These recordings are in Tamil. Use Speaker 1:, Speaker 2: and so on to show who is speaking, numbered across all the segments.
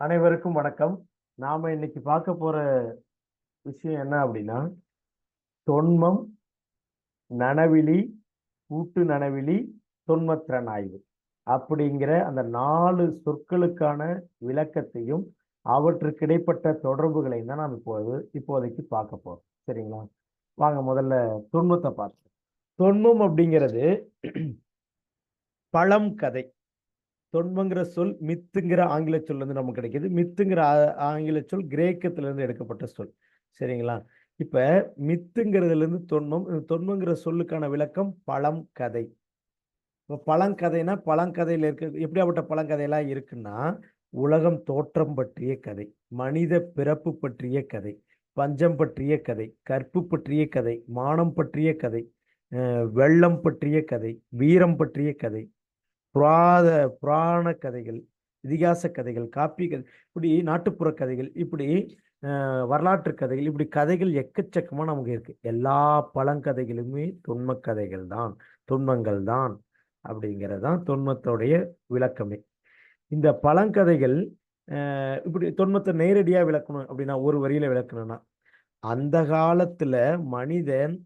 Speaker 1: அனைவருக்கும் வணக்கம். நாம இன்னைக்கு பார்க்க போற விஷயம் என்ன அப்படின்னா தொன்மம் நனவிலி கூட்டு நனவிலி தொன்மத்திறன் ஆய்வு அப்படிங்கிற அந்த நாலு சொற்களுக்கான விளக்கத்தையும் அவற்றுக்கு இடைப்பட்ட தொடர்புகளையும் தான் நாம் இப்போது இப்போதைக்கு பார்க்க போறோம். சரிங்களா? வாங்க முதல்ல தொன்மத்தை பார்த்து தொன்மம் அப்படிங்கிறது பழம் கதை. தொன்மங்கிற சொல் மித்துங்கிற ஆங்கில சொல் வந்து நமக்கு கிடைக்கிது. மித்துங்கிற ஆங்கில சொல் கிரேக்கத்திலேருந்து எடுக்கப்பட்ட சொல். சரிங்களா? இப்ப மித்துங்கிறதுல இருந்து தொன்மம் தொன்மங்கிற சொல்லுக்கான விளக்கம் பழம் கதை. இப்போ பழங்கதைனா பழங்கதையில இருக்க எப்படியாப்பட்ட பழங்கதையெல்லாம் இருக்குன்னா உலகம் தோற்றம் பற்றிய கதை மனித பிறப்பு பற்றிய கதை பஞ்சம் பற்றிய கதை கற்பு பற்றிய கதை மானம் பற்றிய கதை வெள்ளம் பற்றிய கதை வீரம் பற்றிய கதை புராத புராண கதைகள் இதிகாச கதைகள் காப்பி கதை இப்படி நாட்டுப்புற கதைகள் இப்படி வரலாற்று கதைகள் இப்படி கதைகள் எக்கச்சக்கமாக நமக்கு இருக்குது எல்லா பழங்கதைகளுமே தொன்ம கதைகள் தான் தொன்மங்கள் தான் அப்படிங்கிறது தான் தொன்மத்தோடைய விளக்கமே. இந்த பழங்கதைகள் இப்படி தொன்மத்தை நேரடியாக விளக்கணும் அப்படின்னா ஒரு வரியில் விளக்கணும்னா அந்த காலத்தில் மனிதன்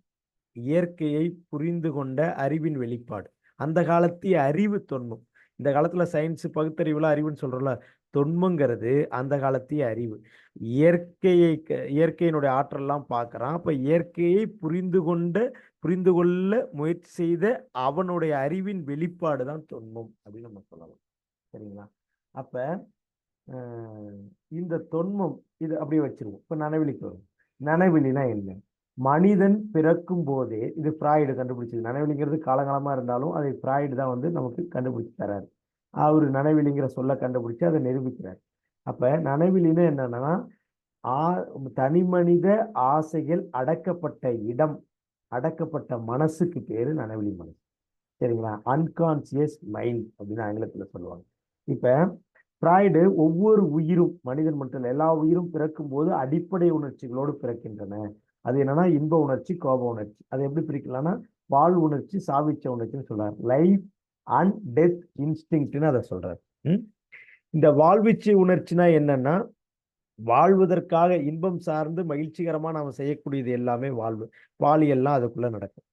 Speaker 1: இயற்கையை புரிந்து கொண்ட அறிவின் வெளிப்பாடு. அந்த காலத்திய அறிவு தொன்மம். இந்த காலத்துல சயின்ஸ் பகுத்தறிவுல அறிவுன்னு சொல்றோம்ல தொன்மங்கிறது அந்த காலத்திய அறிவு. இயற்கையை க- இயற்கையினுடைய ஆற்றல்லாம் பார்க்கறான் அப்ப இயற்கையை புரிந்து கொண்ட புரிந்து கொள்ள முயற்சி செய்த அவனுடைய அறிவின் வெளிப்பாடு தான் தொன்மம் அப்படின்னு நம்ம சொல்லலாம். சரிங்களா? அப்ப இந்த தொன்மம் இது அப்படியே வச்சிருவோம். இப்ப நனவெளிக்கு வரும் நனவெளினா என்ன? மனிதன் பிறக்கும் போதே இது ஃப்ராய்டு கண்டுபிடிச்சது. நனவிலிங்கிறது காலங்காலமாக இருந்தாலும் அதை ஃப்ராய்டு தான் வந்து நமக்கு கண்டுபிடிச்சு தராரு. அவர் நனவிலிங்கிற சொல்ல கண்டுபிடிச்சு அதை நிரூபிக்கிறார். அப்போ நனவிலின்னு என்னன்னா ஆ தனி மனித ஆசைகள் அடக்கப்பட்ட இடம் அடக்கப்பட்ட மனசுக்கு பேர் நனவிலி மனசு. சரிங்களா? அன்கான்சியஸ் மைண்ட் அப்படின்னு ஆங்கிலத்தில் சொல்லுவாங்க. இப்போ ஃப்ராய்டு ஒவ்வொரு உயிரும் மனிதன் மட்டும் இல்லை எல்லா உயிரும் பிறக்கும் போது அடிப்படை உணர்ச்சிகளோடு பிறக்கின்றன. அது என்னன்னா இன்ப உணர்ச்சி கோப உணர்ச்சி. அதை எப்படி பிரிக்கலாம்னா வாழ் உணர்ச்சி சாவிச்ச உணர்ச்சின்னு சொல்றாரு. லைஃப் அண்ட் டெத் இன்ஸ்டிங்க்ட்னு அதை சொல்றாரு. இந்த வாழ்விச்சு உணர்ச்சினா என்னன்னா வாழ்வதற்காக இன்பம் சார்ந்து மகிழ்ச்சிகரமா நாம செய்யக்கூடியது எல்லாமே வாழ்வு. வாழியெல்லாம் அதுக்குள்ள நடக்கும்.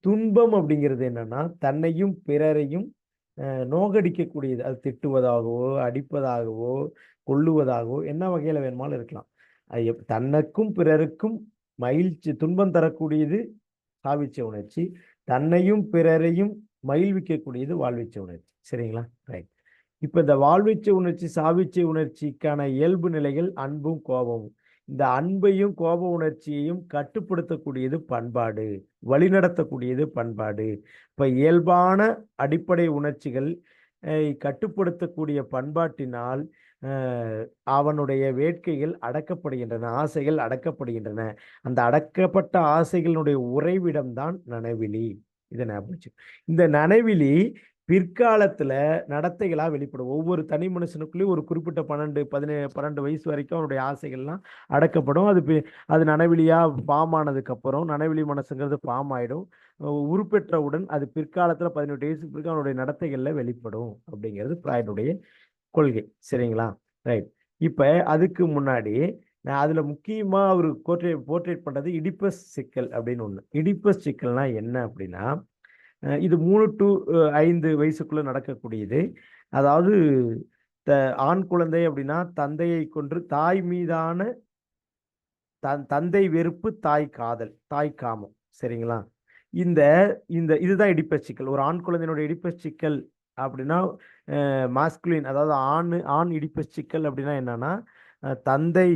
Speaker 1: துன்பம் அப்படிங்கிறது என்னன்னா தன்னையும் பிறரையும் நோகடிக்கக்கூடியது. அது திட்டுவதாகவோ அடிப்பதாகவோ கொல்லுவதாகவோ என்ன வகையில வேணுமாலும் இருக்கலாம். அது எப்- பிறருக்கும் மகிழ்ச்சி துன்பம் தரக்கூடியது சாவிச்ச உணர்ச்சி தன்னையும் பிறரையும் மகிழ்விக்கக்கூடியது வாழ்விச்ச உணர்ச்சி. சரிங்களா? ரைட் இப்போ இந்த வாழ்விச்ச உணர்ச்சி சாவிச்சை உணர்ச்சிக்கான இயல்பு நிலைகள் அன்பும் கோபமும். இந்த அன்பையும் கோப உணர்ச்சியையும் கட்டுப்படுத்தக்கூடியது பண்பாடு வழிநடத்தக்கூடியது பண்பாடு. இப்போ இயல்பான அடிப்படை உணர்ச்சிகள் கட்டுப்படுத்தக்கூடிய பண்பாட்டினால் அவனுடைய வேட்கைகள் அடக்கப்படுகின்றன ஆசைகள் அடக்கப்படுகின்றன. அந்த அடக்கப்பட்ட ஆசைகளினுடைய உறைவிடம்தான் நனவிலி. இதை ஞாபகம் இந்த நனவிலி பிற்காலத்தில் நடத்தைகளாக வெளிப்படும். ஒவ்வொரு தனி மனுஷனுக்குள்ளேயும் ஒரு குறிப்பிட்ட பன்னெண்டு பதினே பன்னெண்டு வயசு வரைக்கும் அவனுடைய ஆசைகள்லாம் அடக்கப்படும். அது அது நனவிலியாக ஃபார்ம் ஆனதுக்கப்புறம் நனவிலி மனசுங்கிறது ஃபார்ம் ஆகிடும் உருப்பெற்றவுடன் அது பிற்காலத்தில் பதினெட்டு வயசுக்கு பிறகு அவனுடைய நடத்தைகளில் வெளிப்படும் அப்படிங்கிறது ஃப்ராய்டுடைய கொள்கை சரிங்களா? ரைட். இப்போ அதுக்கு முன்னாடி நான் அதில் முக்கியமாக அவர் போர்ட்ரேட் போர்ட்ரேட் பண்ணுறது இடிப்பஸ் சிக்கல் அப்படின்னு ஒன்று இடிப்பஸ் சிக்கல்னா என்ன அப்படின்னா இது மூணு டு ஐந்து வயசுக்குள்ளே நடக்கக்கூடியது. அதாவது த ஆண் குழந்தை அப்படின்னா தந்தையை கொன்று தாய் மீதான தன் தந்தை வெறுப்பு தாய் காதல் தாய் காமம் சரிங்களா? இந்த இந்த இதுதான் இடிப்பச் சிக்கல். ஒரு ஆண் குழந்தையினுடைய இடிப்பச் சிக்கல் அப்படின்னா மாஸ்குலின் அதாவது ஆண் ஆண் இடிப்பு சிக்கல் அப்படின்னா என்னன்னா தந்தை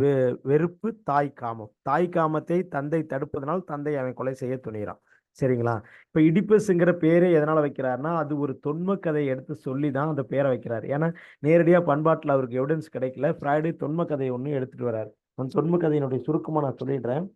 Speaker 1: வெ- வெறுப்பு தாய் காமம். தாய் காமத்தை தந்தை தடுப்பதனால் தந்தை அவன் கொலை செய்ய துணிகிறான். சரிங்களா? இப்போ இடிப்பஸ்ங்கிற பேரே எதனால் வைக்கிறாருன்னா அது ஒரு தொன்ம கதையை எடுத்து சொல்லி தான் அந்த பேரை வைக்கிறார். ஏன்னா நேரடியாக பண்பாட்டில் அவருக்கு எவிடன்ஸ் கிடைக்கல. ஃப்ராய்டு தொன்ம கதையை ஒன்று எடுத்துகிட்டு வர்றாரு அந்த தொன்ம கதையினுடைய சுருக்கமாக நான் சொல்லிடுறேன்.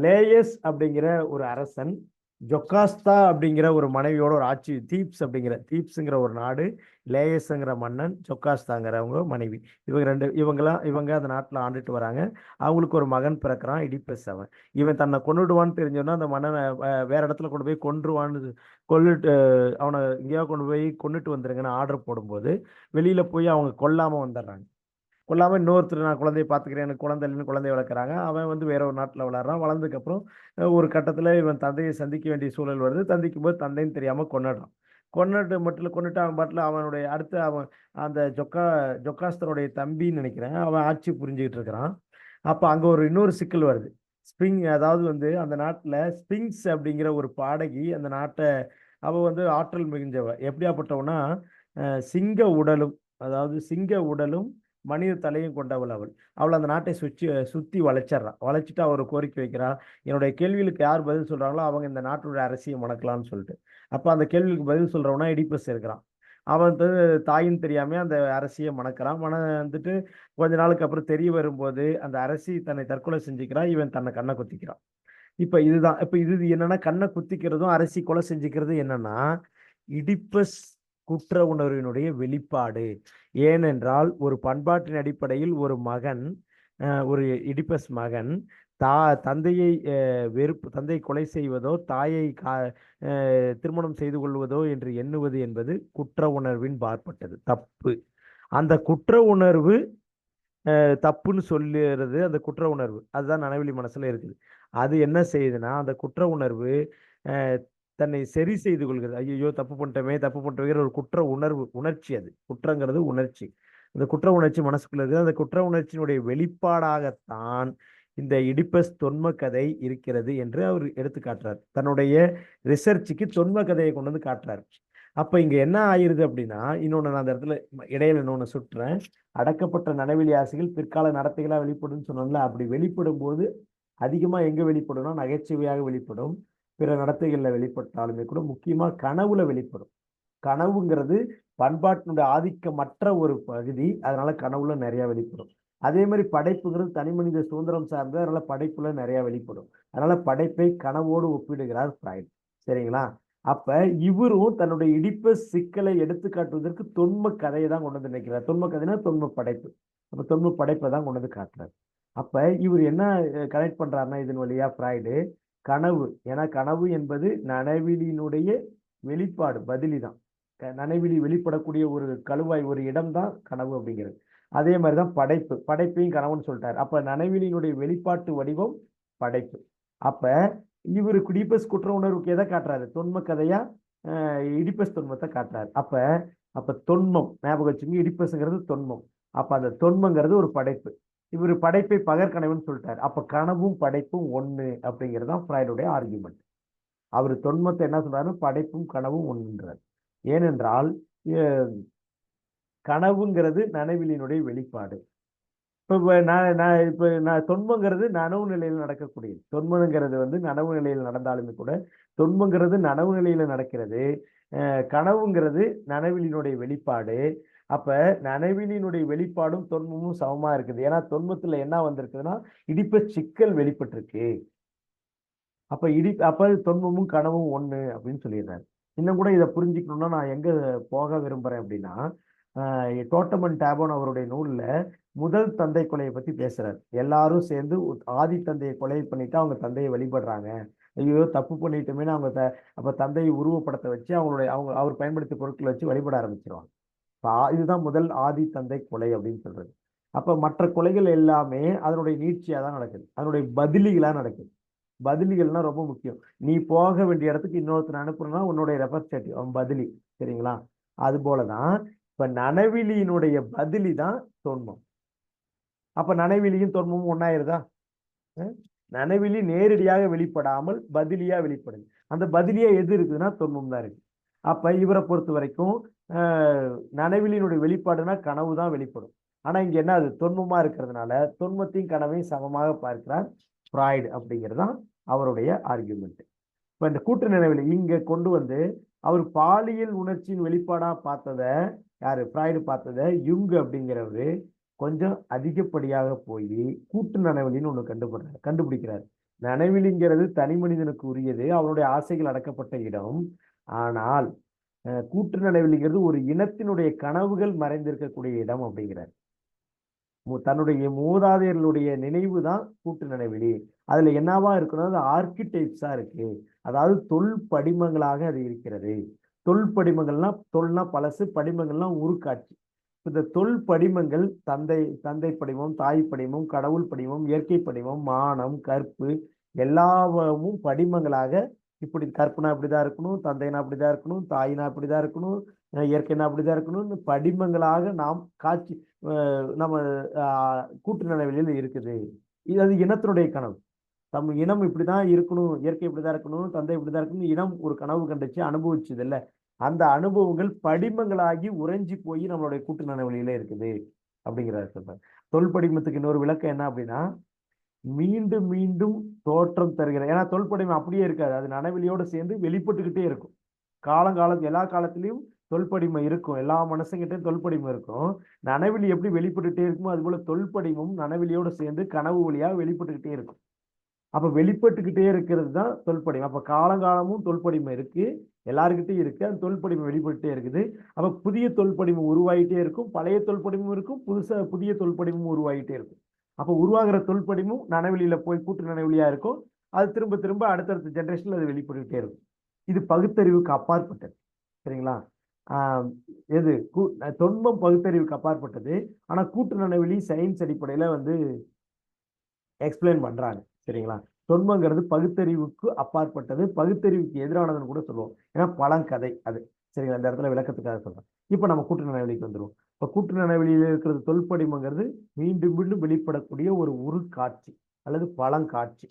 Speaker 1: லேயஸ் அப்படிங்கிற ஒரு அரசன் ஜொக்காஸ்தா அப்படிங்கிற ஒரு மனைவியோட ஒரு ஆட்சி தீப்ஸ் அப்படிங்கிற தீப்ஸுங்கிற ஒரு நாடு லேயஸுங்கிற மன்னன் ஜொக்காஸ்தாங்கிறவங்க மனைவி. இவங்க ரெண்டு இவங்கெல்லாம் இவங்க அந்த நாட்டில் ஆண்டுட்டு வராங்க. அவங்களுக்கு ஒரு மகன் பிறக்கிறான் இடிப்பஸ் அவன் இவன் தன்னை கொண்டுடுவான்னு தெரிஞ்சோன்னா அந்த மன்னனை வேற இடத்துல கொண்டு போய் கொன்றுவான்னு கொல்லுட்டு அவனை எங்கேயாவது கொண்டு போய் கொண்டுட்டு வந்துருங்கன்னு ஆர்டர் போடும்போது வெளியில் போய் அவங்க கொல்லாமல் வந்துடுறாங்க. கொல்லாமல் இன்னொருத்தர் நான் குழந்தைய பார்த்துக்கிறேன் எனக்கு குழந்தை இல்லைன்னு குழந்தைய வளர்க்குறாங்க. அவன் வந்து வேற ஒரு நாட்டில் வளர்றான். வளர்ந்ததுக்கப்புறம் ஒரு கட்டத்தில் இவன் தந்தையை சந்திக்க வேண்டிய சூழல் வருது. சந்திக்கும் போது தந்தைன்னு தெரியாமல் கொண்டாடுறான் கொண்டுட்டு மட்டும் கொண்டுட்டு அவன் பாட்டில் அவனுடைய அடுத்து அவன் அந்த ஜொக்கா ஜொக்காஸ்தனுடைய தம்பின்னு நினைக்கிறேன். அவன் ஆட்சி புரிஞ்சுக்கிட்டு இருக்கிறான். அப்போ அங்கே ஒரு இன்னொரு சிக்கல் வருது. ஸ்பிரிங் அதாவது வந்து அந்த நாட்டில் ஸ்பிங்ஸ் அப்படிங்கிற ஒரு பாடகி அந்த நாட்டை அவள் வந்து ஆற்றல் மிகுந்தவ எப்படியாப்பட்டவனா சிங்க உடலும் அதாவது சிங்க உடலும் மனித தலையும் கொண்டவள் அவள். அவள் அந்த நாட்டை சுற்றி சுற்றி வளைச்சிட்றான் வளைச்சிட்டு அவர் கோரிக்கை வைக்கிறாள் என்னுடைய கேள்விகளுக்கு யார் பதில் சொல்றாங்களோ அவங்க இந்த நாட்டுடைய அரசியை மணக்கலாம்னு சொல்லிட்டு. அப்போ அந்த கேள்விக்கு பதில் சொல்றவனா இடிப்பஸ் இருக்கிறான். அவன் வந்து தாயின் தெரியாம அந்த அரசியை மணக்கிறான் மன வந்துட்டு கொஞ்ச நாளுக்கு அப்புறம் தெரிய வரும்போது அந்த அரசி தன்னை தற்கொலை செஞ்சுக்கிறான் இவன் தன்னை கண்ணை குத்திக்கிறான். இப்போ இதுதான். இப்போ இது என்னன்னா கண்ணை குத்திக்கிறதும் அரசி கொலை செஞ்சுக்கிறது என்னன்னா இடிப்பஸ் குற்ற உணர்வினுடைய வெளிப்பாடு. ஏனென்றால் ஒரு பண்பாட்டின் அடிப்படையில் ஒரு மகன் ஒரு இடிப்பஸ் மகன் தா தந்தையை வெறுப்பு தந்தை கொலை செய்வதோ தாயை கா திருமணம் செய்து கொள்வதோ என்று எண்ணுவது என்பது குற்ற உணர்வின் பார்ப்பட்டது தப்பு. அந்த குற்ற உணர்வு தப்புன்னு சொல்லுறது அந்த குற்ற உணர்வு. அதுதான் நனவெளி மனசுல இருக்குது. அது என்ன செய்யுதுன்னா அந்த குற்ற உணர்வு தன்னை சரி செய்து கொள்கிறது. ஐயோ தப்பு பண்ணிட்டோமே தப்பு பண்ணிட்டோங்கிற ஒரு குற்ற உணர்வு உணர்ச்சி அது. குற்றங்கிறது உணர்ச்சி. அந்த குற்ற உணர்ச்சி மனசுக்குள்ள இருக்குது. அந்த குற்ற உணர்ச்சியினுடைய வெளிப்பாடாகத்தான் இந்த இடிப்பஸ் தொன்ம கதை இருக்கிறது என்று அவர் எடுத்து காட்டுறார். தன்னுடைய ரிசர்ச்சுக்கு தொன்ம கதையை கொண்டு வந்து காட்டுறாரு. அப்ப இங்க என்ன ஆயிருது அப்படின்னா இன்னொன்னு நான் அந்த இடத்துல இடையில இன்னொன்னு சுட்டுறேன். அடக்கப்பட்ட நனவெளி ஆசைகள் பிற்கால நடத்தைகளா வெளிப்படும்னு சொன்னோம்ல அப்படி வெளிப்படும் போது அதிகமா எங்க வெளிப்படும்னா நகைச்சுவையாக வெளிப்படும். பிற நடத்தைகளில் வெளிப்பட்டாலுமே கூட முக்கியமாக கனவுல வெளிப்படும். கனவுங்கிறது பண்பாட்டினுடைய ஆதிக்கமற்ற ஒரு பகுதி. அதனால கனவுல நிறைய வெளிப்படும். அதே மாதிரி படைப்புங்கிறது தனி மனித சுதந்திரம் சார்ந்தது அதனால படைப்புல நிறைய வெளிப்படும். அதனால படைப்பை கனவோடு ஒப்பிடுகிறார் ஃப்ராய்ட் சரிங்களா? அப்ப இவரும் தன்னுடைய இடிப்ப சிக்கலை எடுத்து காட்டுவதற்கு தொன்ம கதையை தான் கொண்டு வந்து நினைக்கிறார். தொன்ம கதைனா தொன்ம படைப்பு. அப்ப தொன்ம படைப்பை தான் கொண்டு வந்து காட்டுறாரு. அப்ப இவர் என்ன கனெக்ட் பண்றாருன்னா இதன் வழியா ஃப்ராய்டு கனவு. ஏன்னா கனவு என்பது நனவிலினுடைய வெளிப்பாடு பதிலி தான் க- நனவிலி வெளிப்படக்கூடிய ஒரு கழுவாய் ஒரு இடம் தான் கனவு அப்படிங்கிறது. அதே மாதிரி தான் படைப்பு. படைப்பையும் கனவுன்னு சொல்லிட்டார். அப்போ நனவிலினுடைய வெளிப்பாட்டு வடிவம் படைப்பு. அப்போ இவர் குடிப்பஸ் குற்ற உணர்வுக்கு எதை காட்டுறாரு? தொன்ம கதையா? இடிப்பஸ் தொன்மத்தை காட்டுறாரு. அப்போ அப்போ தொன்மம் ஞாபகம் வச்சுங்க இடிப்பஸுங்கிறது தொன்மம். அப்போ அந்த தொன்மங்கிறது ஒரு படைப்பு. இவர் படைப்பை பகற்கனவுன்னு சொல்லிட்டார். அப்போ கனவும் படைப்பும் ஒன்று அப்படிங்கிறது தான் ஃப்ராய்டுடைய ஆர்கியூமெண்ட் அவர் தொன்மத்தை என்ன சொல்றாரு? படைப்பும் கனவும் ஒன்றுன்றார் ஏனென்றால் கனவுங்கிறது நனவிலினுடைய வெளிப்பாடு. இப்போ நான் நான் இப்போ நான் தொன்மங்கிறது நனவு நிலையில் நடக்கக்கூடியது. தொன்மங்கிறது வந்து நனவு நிலையில் நடந்தாலுமே கூட தொன்மங்கிறது நனவு நிலையில் நடக்கிறது. கனவுங்கிறது நனவிலினுடைய வெளிப்பாடு. அப்ப நனவிலினுடைய வெளிப்பாடும் தொன்மமும் சமமா இருக்குது. ஏன்னா தொன்மத்துல என்ன வந்திருக்குதுன்னா இடிப்ப சிக்கல் வெளிப்பட்டிருக்கு. அப்ப இடி அப்ப தொன்மமும் கனவும் ஒண்ணு அப்படின்னு சொல்லிடுறாரு. இன்னும் கூட இதை புரிஞ்சுக்கணும்னா நான் எங்க போக விரும்புறேன் அப்படின்னா டோட்டமன் டேபோன் அவருடைய நூல்ல முதல் தந்தை கொலையை பத்தி பேசுறாரு. எல்லாரும் சேர்ந்து ஆதி தந்தையை கொலை பண்ணிட்டு அவங்க தந்தையை வழிபடுறாங்க. ஐயோ தப்பு பண்ணிட்டோமேனு அவங்க த அப்ப தந்தையை உருவப்படத்தை வச்சு அவங்களுடைய அவங்க அவர் பயன்படுத்திய பொருட்களை வச்சு வழிபட ஆரம்பிச்சிருவாங்க. இதுதான் முதல் ஆதி தந்தை கொலை அப்படின்னு சொல்றது. அப்ப மற்ற கொலைகள் எல்லாமே அதனுடைய நீட்சியா தான் நடக்குது. அதனுடைய பதிலிகளா நடக்குது. பதிலிகள்னா ரொம்ப முக்கியம். நீ போக வேண்டிய இடத்துக்கு இன்னொருத்தர் அனுப்புறனா உன்னுடைய ரெப்ரஸன்டேட்டிவ் அவன் பதிலி சரிங்களா? அது போலதான் இப்ப நனவிலியினுடைய பதிலி தான் தொன்மம். அப்ப நனவிலியும் தொன்மமும் ஒன்னாயிருதா நனவிலி நேரடியாக வெளிப்படாமல் பதிலியா வெளிப்படுது. அந்த பதிலியா எது இருக்குதுன்னா தொன்மம் தான் இருக்கு. அப்ப இவரை பொறுத்த வரைக்கும் நனவிலினுடைய வெளிப்பாடுனா கனவு தான் வெளிப்படும். ஆனால் இங்கே என்ன அது தொன்மமாக இருக்கிறதுனால தொன்மத்தையும் கனவையும் சமமாக பார்க்கிறார் ஃப்ராய்டு அப்படிங்கிறது தான் அவருடைய ஆர்கியூமெண்ட் இப்போ இந்த கூட்டு நினைவில் இங்கே கொண்டு வந்து அவர் பாலியல் உணர்ச்சியின் வெளிப்பாடாக பார்த்ததை யார் ஃப்ராய்டு பார்த்ததை யுங் அப்படிங்கிறவரு கொஞ்சம் அதிகப்படியாக போய் கூட்டு நனவெளின்னு ஒன்று கண்டுபிடுறாரு கண்டுபிடிக்கிறார். நனவிலிங்கிறது தனி மனிதனுக்கு உரியது அவனுடைய ஆசைகள் அடக்கப்பட்ட இடம். ஆனால் கூற்று கூட்டு ஒரு இனத்தினுடைய கனவுகள் மறைந்திருக்கக்கூடிய இடம் அப்படிங்கிறார். மு- தன்னுடைய மூதாதையர்களுடைய நினைவு தான் கூட்டு நினைவிலி அதுல என்னவா இருக்குன்னா அது ஆர்கிடெக்ட்ஸா இருக்கு. அதாவது தொல் படிமங்களாக அது இருக்கிறது. தொல் படிமங்கள்னா தொல்னா பழசு படிமங்கள்லாம் உருக்காட்சி. இந்த தொல் படிமங்கள் தந்தை தந்தை படிமம் தாய் படிமம் கடவுள் படிமம் இயற்கை படிமம் மானம் கற்பு எல்லாமும் படிமங்களாக இப்படி கற்பனை அப்படிதான் இருக்கணும் தந்தைனா அப்படிதான் இருக்கணும் தாயினா அப்படிதான் இருக்கணும் இயற்கைனா அப்படிதான் இருக்கணும்னு படிமங்களாக நாம் காட்சி நம்ம கூட்டு நிலவிலில் இருக்குது. இது அது இனத்தினுடைய கனவு. தம் இனம் இப்படிதான் இருக்கணும் இயற்கை இப்படிதான் இருக்கணும் தந்தை இப்படிதான் இருக்கணும் இனம் ஒரு கனவு கண்டுச்சு அனுபவிச்சது இல்லை. அந்த அனுபவங்கள் படிமங்களாகி உறைஞ்சி போய் நம்மளுடைய கூட்டு நனவெளியில இருக்குது. அப்படிங்கிறார் சொல்றார். தொல்படிமத்துக்கு இன்னொரு விளக்கம் என்ன அப்படின்னா மீண்டும் மீண்டும் தோற்றம் தருகிற ஏன்னா தொல்படிமம் அப்படியே இருக்காது. அது நனவிலியோடு சேர்ந்து வெளிப்பட்டுக்கிட்டே இருக்கும். காலங்காலம் எல்லா காலத்திலையும் தொல்படிமை இருக்கும். எல்லா மனசுங்கிட்டையும் தொல்படிமை இருக்கும். நனவெளி எப்படி வெளிப்பட்டுக்கிட்டே இருக்குமோ அது போல தொல்படிமும் நனவெளியோட சேர்ந்து கனவு வழியாக வெளிப்பட்டுக்கிட்டே இருக்கும். அப்ப வெளிப்பட்டுக்கிட்டே இருக்கிறது தான் தொல்படிமம் அப்ப காலங்காலமும் தொல்படிமை இருக்கு. எல்லாருக்கிட்டையும் இருக்கு. அந்த தொல்படிமை வெளிப்பட்டுட்டே இருக்குது. அப்ப புதிய தொல்படிமம் உருவாகிட்டே இருக்கும். பழைய தொல்படிமும் இருக்கும். புதுசா புதிய தொல்படிமும் உருவாகிட்டே இருக்கும். அப்போ உருவாகிற தொல்படிமும் நனவெளியில போய் கூட்டு நனவெளியா இருக்கும். அது திரும்ப திரும்ப அடுத்தடுத்த ஜென்ரேஷன்ல அது வெளிப்பட்டுக்கிட்டே இருக்கும். இது பகுத்தறிவுக்கு அப்பாற்பட்டது. சரிங்களா? எது? கூ- தொன்மம் பகுத்தறிவுக்கு அப்பாற்பட்டது. ஆனால் கூட்டு நனவெளி சயின்ஸ் அடிப்படையில் வந்து எக்ஸ்பிளைன் பண்ணுறாங்க சரிங்களா? தொன்மங்கிறது பகுத்தறிவுக்கு அப்பாற்பட்டது. பகுத்தறிவுக்கு எதிரானதுன்னு கூட சொல்லுவோம். ஏன்னா பழங்கதை அது. சரிங்களா? இந்த இடத்துல விளக்கத்துக்காக சொல்கிறேன் இப்போ நம்ம கூட்டு நனவெளிக்கு வந்துடுவோம் இப்போ கூட்டு நனவெளியில் இருக்கிறது தொல்படிமங்கிறது மீண்டும் மீண்டும் வெளிப்படக்கூடிய ஒரு உரு காட்சி அல்லது பழங்காட்சி.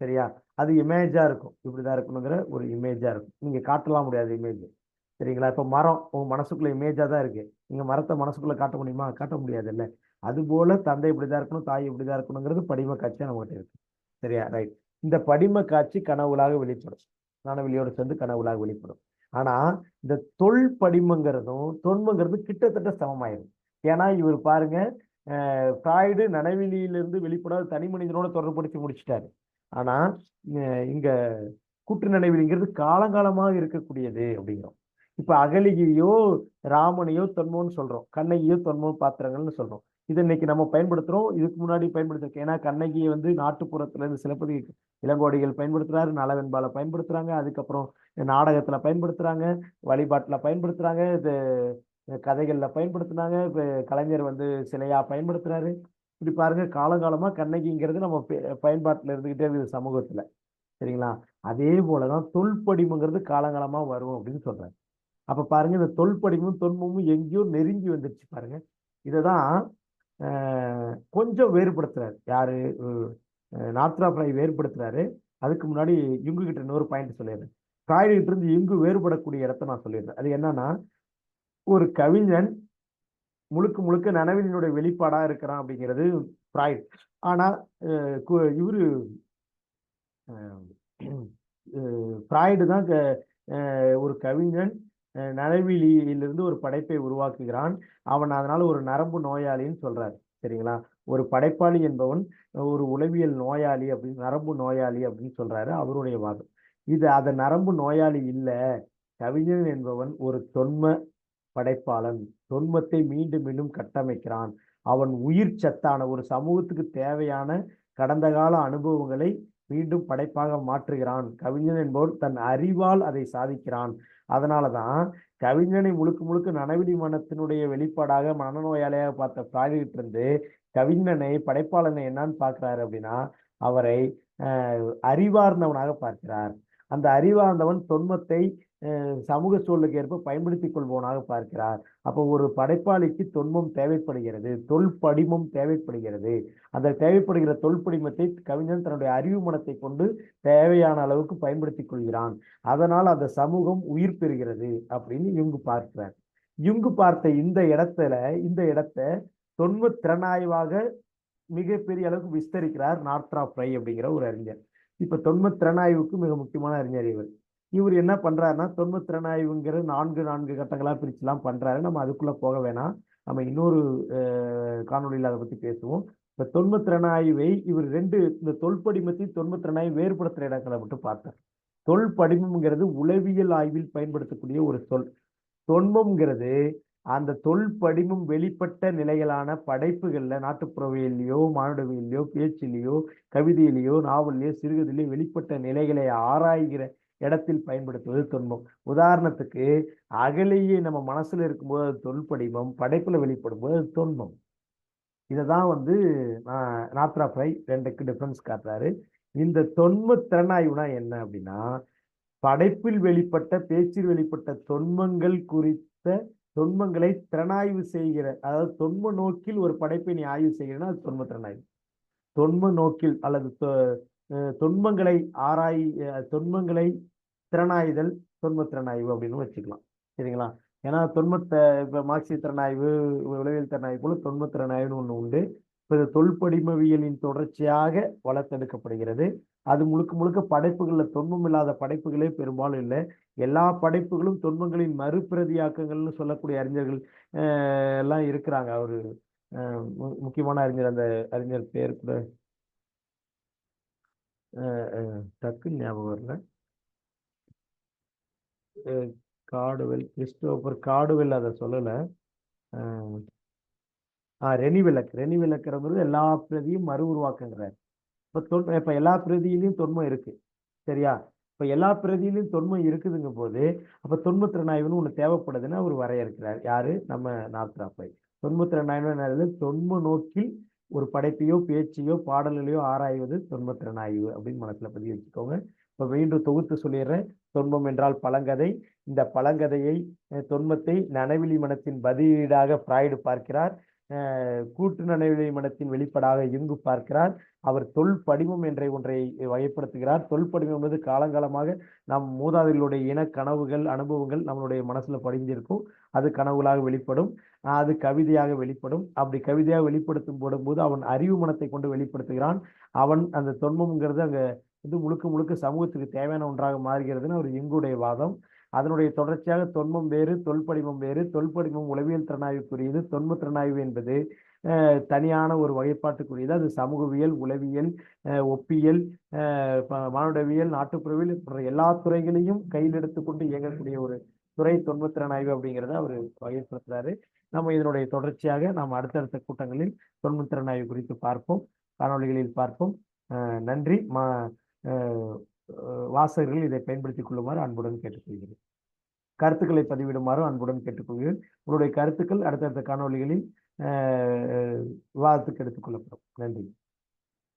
Speaker 1: சரியா? அது இமேஜாக இருக்கும். இப்படிதான் இருக்கணுங்கிற ஒரு இமேஜாக இருக்கும். நீங்கள் காட்டலாம் முடியாது இமேஜ் சரிங்களா? இப்போ மரம் உங்கள் மனசுக்குள்ளே இமேஜாக தான் இருக்குது நீங்கள் மரத்தை மனசுக்குள்ளே காட்ட முடியுமா? காட்ட முடியாது இல்லை அது தந்தை தந்தை இப்படிதான் இருக்கணும் தாய் இப்படிதான் இருக்கணுங்கிறது படிம காட்சியாக நம்மகிட்ட இருக்குது சரியா? ரைட் இந்த படிம காட்சி கனவுலாக வெளிப்படும். நனவெளியோடு சேர்ந்து கனவுலாக வெளிப்படும். ஆனா இந்த தொல் படிமங்கிறதும் தொன்மங்கிறதும் கிட்டத்தட்ட சமமாயிரும். ஏன்னா இவர் பாருங்க ஃப்ராய்டு நனவெளியிலிருந்து வெளிப்படாத தனி மனிதனோட தொடர்புபடுத்தி முடிச்சிட்டாரு. ஆனா இங்க கூட்டு நனவெளிங்கிறது காலங்காலமாக இருக்கக்கூடியது அப்படிங்கிறோம். இப்ப அகலிகையோ ராமனையோ தொன்மோன்னு சொல்றோம். கண்ணகியோ தொன்மோ பாத்திரங்கள்னு சொல்றோம். இது இன்னைக்கு நம்ம பயன்படுத்துறோம். இதுக்கு முன்னாடி பயன்படுத்திருக்கோம் ஏன்னா கண்ணகியை வந்து நாட்டுப்புறத்துல இருந்து சிலப்பதி இளங்கோடிகள் பயன்படுத்துறாரு நலவெண்பால பயன்படுத்துறாங்க அதுக்கப்புறம் நாடகத்துல பயன்படுத்துறாங்க வழிபாட்டுல பயன்படுத்துறாங்க இது கதைகள்ல பயன்படுத்துனாங்க கலைஞர் வந்து சிலையா பயன்படுத்துறாரு. இப்படி பாருங்க காலங்காலமா கண்ணகிங்கிறது நம்ம பயன்பாட்டில் பயன்பாட்டுல இருந்துகிட்டே இருக்குது சமூகத்துல. சரிங்களா? அதே போலதான் தொல்படிமங்கிறது காலங்காலமா வரும் அப்படின்னு சொல்றாரு. அப்ப பாருங்க இந்த தொல்படிமும் தொன்மமும் எங்கேயோ நெருங்கி வந்துருச்சு பாருங்க. இததான் தான் கொஞ்சம் வேறுபடுத்துறாரு. யாரு? நார்த்ரா ஃப்ரை வேறுபடுத்துறாரு. அதுக்கு முன்னாடி யுங்கு கிட்ட இன்னொரு பாயிண்ட் சொல்லிடுறேன். ஃப்ராய்டு இருந்து யுங்கு வேறுபடக்கூடிய இடத்த நான் சொல்லிடுறேன். அது என்னன்னா ஒரு கவிஞன் முழுக்க முழுக்க நனவினுடைய வெளிப்பாடா இருக்கிறான் அப்படிங்கிறது ஃப்ராய்ட். ஆனா இவரு ஃப்ராய்டு தான் ஒரு கவிஞன் அஹ், ஒரு படைப்பை உருவாக்குகிறான். அவன் அதனால் ஒரு நரம்பு நோயாளின்னு சொல்றாரு. சரிங்களா? ஒரு படைப்பாளி என்பவன் ஒரு உளவியல் நோயாளி அப்படின்னு நரம்பு நோயாளி அப்படின்னு சொல்றாரு அவருடைய வாதம். இது அதை நரம்பு நோயாளி இல்லை. கவிஞன் என்பவன் ஒரு தொன்ம படைப்பாளன். தொன்மத்தை மீண்டும் மீண்டும் கட்டமைக்கிறான். அவன் உயிர் சத்தான ஒரு சமூகத்துக்கு தேவையான கடந்த கால அனுபவங்களை மீண்டும் படைப்பாக மாற்றுகிறான். கவிஞன் என்பவன் தன் அறிவால் அதை சாதிக்கிறான். அதனாலதான் கவிஞனை முழுக்க முழுக்க நனவிடி மனத்தினுடைய வெளிப்பாடாக மனநோயாளியாக பார்த்த பிராகிட்டு இருந்து கவிஞனை படைப்பாளனை என்னன்னு பார்க்கிறாரு அப்படின்னா அவரை அஹ், அறிவார்ந்தவனாக பார்க்கிறார். அந்த அறிவார்ந்தவன் தொன்மத்தை சமூக சூழலுக்கு ஏற்ப பயன்படுத்தி கொள்வோனாக பார்க்கிறார். அப்போ ஒரு படைப்பாளிக்கு தொன்மம் தேவைப்படுகிறது தொல்படிமம் தேவைப்படுகிறது. அந்த தேவைப்படுகிற தொல்படிமத்தை கவிஞன் தன்னுடைய அறிவு மனத்தை கொண்டு தேவையான அளவுக்கு பயன்படுத்தி கொள்கிறான். அதனால் அந்த சமூகம் உயிர் பெறுகிறது அப்படின்னு இவங்க பார்க்கிறார். இவங்க பார்த்த இந்த இடத்துல இந்த இடத்த தொன்ம திறனாய்வாக மிகப்பெரிய அளவுக்கு விஸ்தரிக்கிறார் நார்த்ரா ஃப்ரை அப்படிங்கிற ஒரு அறிஞர். இப்ப தொன்ம திறனாய்வுக்கு மிக முக்கியமான அறிஞர் இவர். இவர் என்ன பண்றாருன்னா தொன்மத் திறனாய்வுங்கிற நான்கு நான்கு கட்டங்களா பிரிச்சுலாம் பண்றாரு. நம்ம அதுக்குள்ள போக வேணாம். நம்ம இன்னொரு காணொலியில் அதை பத்தி பேசுவோம். இப்ப தொன்மத்திறனாய்வை இவர் ரெண்டு இந்த தொல்படிமத்தையும் தொன்மத்திறனாய்வு வேறுபடுத்துற இடங்களை மட்டும் பார்த்தார். தொல்படிமம்ங்கிறது உளவியல் ஆய்வில் பயன்படுத்தக்கூடிய ஒரு சொல். தொன்மம்ங்கிறது அந்த தொல்படிமம் வெளிப்பட்ட நிலைகளான படைப்புகளில் நாட்டுப்புறவியலையோ மானுடவியலையோ பேச்சிலேயோ கவிதையிலேயோ நாவல்லையோ சிறுகதையிலையோ வெளிப்பட்ட நிலைகளை ஆராய்கிற இடத்தில் பயன்படுத்துவது தொன்மம் உதாரணத்துக்கு அகலையே நம்ம மனசில் இருக்கும்போது அது தொல்படிமம் படைப்பில் வெளிப்படும் போது அது தொன்மம் இதை தான் வந்து நாத்ரா ஃப்ரை ரெண்டுக்கு டிஃப்ரென்ஸ் காட்டுறாரு. இந்த தொன்ம திறனாய்வுனா என்ன அப்படின்னா படைப்பில் வெளிப்பட்ட பேச்சில் வெளிப்பட்ட தொன்மங்கள் குறித்த தொன்மங்களை திறனாய்வு செய்கிற அதாவது தொன்ம நோக்கில் ஒரு படைப்பை நீ ஆய்வு செய்கிறனா அது தொன்ம திறனாய்வு. தொன்ம நோக்கில் அல்லது தொன்மங்களை ஆராய் தொன்மங்களை திறனாய்தல் தொன்ம திறனாய்வு அப்படின்னு வச்சுக்கலாம். சரிங்களா? ஏன்னா தொன்மத்தை இப்போ மார்க்சிய திறனாய்வு உளவியல் திறனாய்வு போல தொன்ம திறனாய்வுன்னு ஒன்று உண்டு. இப்போ இது தொல்படிமவியலின் தொடர்ச்சியாக வளர்த்தெடுக்கப்படுகிறது. அது முழுக்க முழுக்க படைப்புகளில் தொன்மம் இல்லாத படைப்புகளே பெரும்பாலும் இல்லை. எல்லா படைப்புகளும் தொன்மங்களின் மறுபிரதியாக்கங்கள்னு சொல்லக்கூடிய அறிஞர்கள் எல்லாம் இருக்கிறாங்க. அவர் முக்கியமான அறிஞர் அந்த அறிஞர் பேர் கூட E, டக்கு ஞாபகம் வரல. காடுவெல் கிறிஸ்டோபர் காடுவெல் அதை சொல்லலை. ஆ ரெனி விளக்கு. ரெனி விளக்குறது எல்லா பிரதியும் மறு உருவாக்குங்கிறார். இப்போ தொன் இப்போ எல்லா பிரதியிலையும் தொன்மம் இருக்குது சரியா? இப்போ எல்லா பிரதியிலையும் தொன்மம் இருக்குதுங்க போது அப்போ தொன்மத்திறனாய்வுன்னு ஒன்று தேவைப்படுதுன்னு அவர் வரையறுக்கிறார். யார்? நம்ம நார்த்ராப்பை தொன்மத்திறனாய்வு தொன்ம நோக்கில் ஒரு படைப்பையோ பேச்சையோ பாடல்களையோ ஆராய்வது தொன்மத்திறனாய்வு அப்படின்னு மனசுல பதிவு வச்சுக்கோங்க. இப்போ மீண்டும் தொகுத்து சொல்லிடுறேன். துன்பம் என்றால் பழங்கதை. இந்த பழங்கதையை தொன்மத்தை நனவிலி மனத்தின் பதிலீடாக பிராய்டு பார்க்கிறார். கூட்டு நனவிலி மனத்தின் வெளிப்பாடாக இங்கு பார்க்கிறார். அவர் தொல் படிமம் என்ற ஒன்றை வகைப்படுத்துகிறார். தொல் படிமம் என்பது காலங்காலமாக நம் மூதாதைகளுடைய இன கனவுகள் அனுபவங்கள் நம்மளுடைய மனசுல படிஞ்சிருக்கும் அது கனவுகளாக வெளிப்படும். அது கவிதையாக வெளிப்படும். அப்படி கவிதையாக வெளிப்படுத்தும் போடும்போது அவன் அறிவு மனத்தை கொண்டு வெளிப்படுத்துகிறான். அவன் அந்த தொன்மம்ங்கிறது அங்க இது முழுக்க முழுக்க சமூகத்துக்கு தேவையான ஒன்றாக மாறுகிறதுன்னு ஒரு எங்குடைய வாதம். அதனுடைய தொடர்ச்சியாக தொன்மம் வேறு தொல்படிமம் வேறு தொல்படிமம் உளவியல் திறனாய்வுக்குரியது தொன்ம திறனாய்வு என்பது தனியான ஒரு வகைப்பாட்டுக்குரியது. அது சமூகவியல் உளவியல் ஒப்பியல் மானுடவியல் நாட்டுப்புறவியல் போன்ற எல்லா துறைகளையும் கையில் எடுத்துக்கொண்டு இயங்கக்கூடிய ஒரு துறை தொன்மத்திறனாய்வு அப்படிங்கிறத அவர் வகைப்படுத்துறாரு. நம்ம இதனுடைய தொடர்ச்சியாக நாம் அடுத்தடுத்த கூட்டங்களில் தொன்மத்திறனாய்வு குறித்து பார்ப்போம் காணொலிகளில் பார்ப்போம். நன்றி. மா வாசகர்கள் இதை பயன்படுத்திக் கொள்ளுமாறு அன்புடன் கேட்டுக்கொள்கிறேன். கருத்துக்களை பதிவிடுமாறு அன்புடன் கேட்டுக்கொள்கிறேன். உங்களுடைய கருத்துக்கள் அடுத்தடுத்த காணொலிகளில் விவாதத்துக்கு எடுத்துக்கொள்ளப்படும் நன்றி.